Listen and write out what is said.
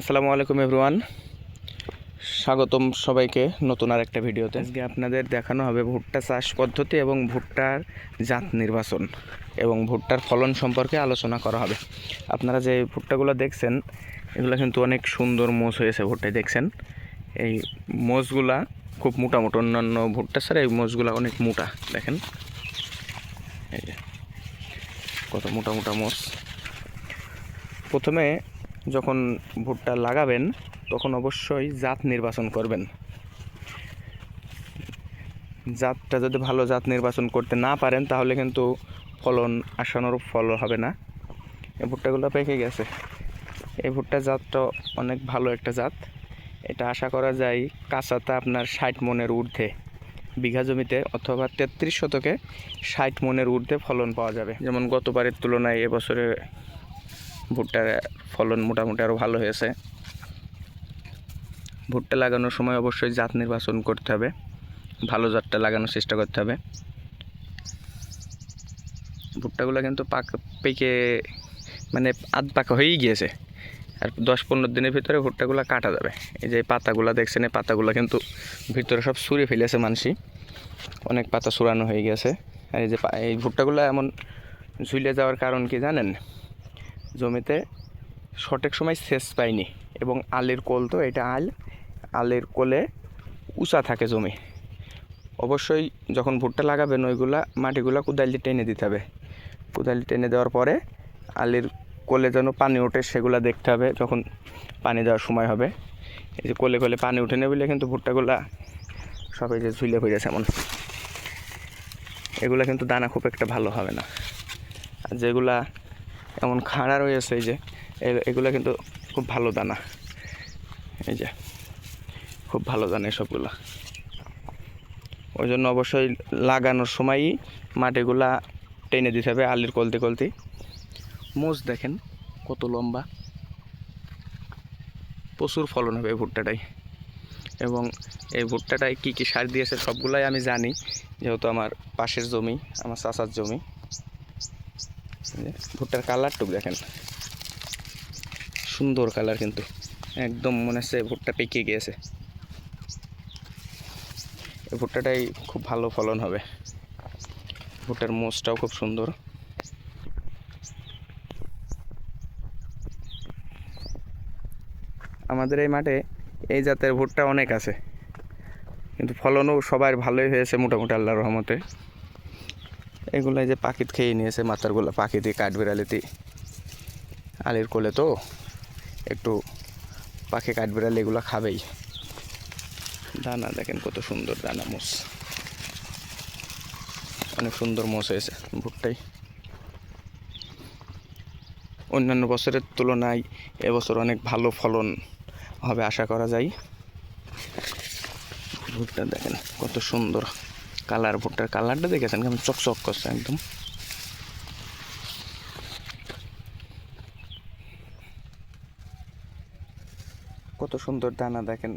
আসসালামু আলাইকুম এভরিওয়ান স্বাগতম সবাইকে নতুন আর একটা ভিডিওতে। আজকে আপনাদের দেখানো হবে ভুট্টা চাষ পদ্ধতি এবং ভুট্টার জাত নির্বাচন এবং ভুট্টার ফলন সম্পর্কে আলোচনা করা হবে। আপনারা যে ভুট্টাগুলো দেখছেন, এগুলো কিন্তু অনেক সুন্দর মোষ হয়েছে ভুট্টায়, দেখছেন? এই মোষগুলা খুব মোটা মোটা, অন্যান্য ভুট্টা ছাড়া এই মোষগুলা অনেক মোটা, দেখেন? এই যে, কত মোটা মোটা মোষ। প্রথমে যখন ভুট্টা লাগাবেন, তখন অবশ্যই জাত নির্বাচন করবেন। জাতটা যদি ভালো জাত নির্বাচন করতে না পারেন, তাহলে কিন্তু ফলন আশানুরূপ ফল হবে না। এই ভুট্টাগুলো পেকে গেছে। এই ভুট্টা জাতটা অনেক ভালো একটা জাত। এটা আশা করা যায় কাঁচাতে আপনার ষাট মনের ঊর্ধ্বে। বিঘা জমিতে অথবা তেত্রিশ শতকে ষাট মনের ঊর্ধ্বে ফলন পাওয়া যাবে। যেমন গতবারের তুলনায় এবছরে ভুট্টার ফলন মোটামুটি আরও ভালো হয়েছে। ভুট্টা লাগানোর সময় অবশ্যই জাত নির্বাচন করতে হবে। ভালো জাতটা লাগানোর চেষ্টা করতে হবে। ভুট্টাগুলো কিন্তু পাক পেকে মানে আধ পাকা হয়েই গিয়েছে। আর দশ পনেরো দিনের ভিতরে ভুট্টাগুলো কাটা যাবে। এই যে পাতাগুলো দেখছেন, এই পাতাগুলো কিন্তু ভিতরে সব সুরে ফেলেছে মানসি। অনেক পাতা সুরানো হয়ে গেছে। আর এই যে এই ভুট্টাগুলো এমন ঝুলে যাওয়ার কারণ কি জানেন? জমিতে সঠিক সময় সেচ পাইনি এবং আলের কোল তো এটা আল, আলের কোলে উঁচা থাকে জমি। অবশ্যই যখন ভুট্টা লাগাবেন ওইগুলা মাটিগুলা কোদালি টেনে দিতে হবে। কোদালি টেনে দেওয়ার পরে আলের কোলে যেন পানি ওঠে সেগুলা দেখতে হবে যখন পানি দেওয়ার সময় হবে। এই যে কোলে কোলে পানি উঠে নেবে কিন্তু ভুট্টাগুলা সব এই যে ঝুলে পড়েছে এমন। এগুলা কিন্তু দানা খুব একটা ভালো হবে না। আর যেগুলা এমন খাড়া রয়েছে এই যে। এগুলো কিন্তু খুব ভালো দানা। এই যে, খুব ভালো দানা সবগুলো ওই জন্য অবশ্যই লাগানোর সময়ই মাটিগুলা টেনে দিতে হবে আলির কলতে কলতে। মোজ দেখেন, কত লম্বা। প্রচুর ফলন হবে এই ভুট্টাটাই। এবং এই ভুট্টাটায় কী কী সার দিয়েছে সবগুলাই আমি জানি, যেহেতু আমার পাশের জমি, আমার চাচার জমি। ভুট্টার কালারটুক দেখেন। সুন্দর কালার কিন্তু। একদম মনে হচ্ছে ভুট্টা পেকে গিয়েছে। এই ভুট্টাটাই খুব ভালো ফলন হবে। ভুট্টার মোচটাও খুব সুন্দর। আমাদের এই মাঠে এই জাতের ভুট্টা অনেক আছে। কিন্তু ফলনও সবার ভালোই হয়েছে মোটামুটি আল্লাহর রহমতে। এগুলো যে পাখিত খেয়ে নিয়েছে, মাথারগুলো পাখিতে কাঠবিড়ালিতে আলির কোলে তো একটু পাখি কাঠ কাঠবিড়ালি এগুলো খাবেই। দানা দেখেন কত সুন্দর দানা মোষ। অনেক সুন্দর মোষ হয়েছে ভুট্টাই। অন্যান্য বছরের তুলনায় এবছর অনেক ভালো ফলন হবে আশা করা যায়। ভুট্টা দেখেন কত সুন্দর। কালার ভুট্টার কালারটা দেখেছেন? কেমন চকচক করছে একদম। কত সুন্দর দানা দেখেন।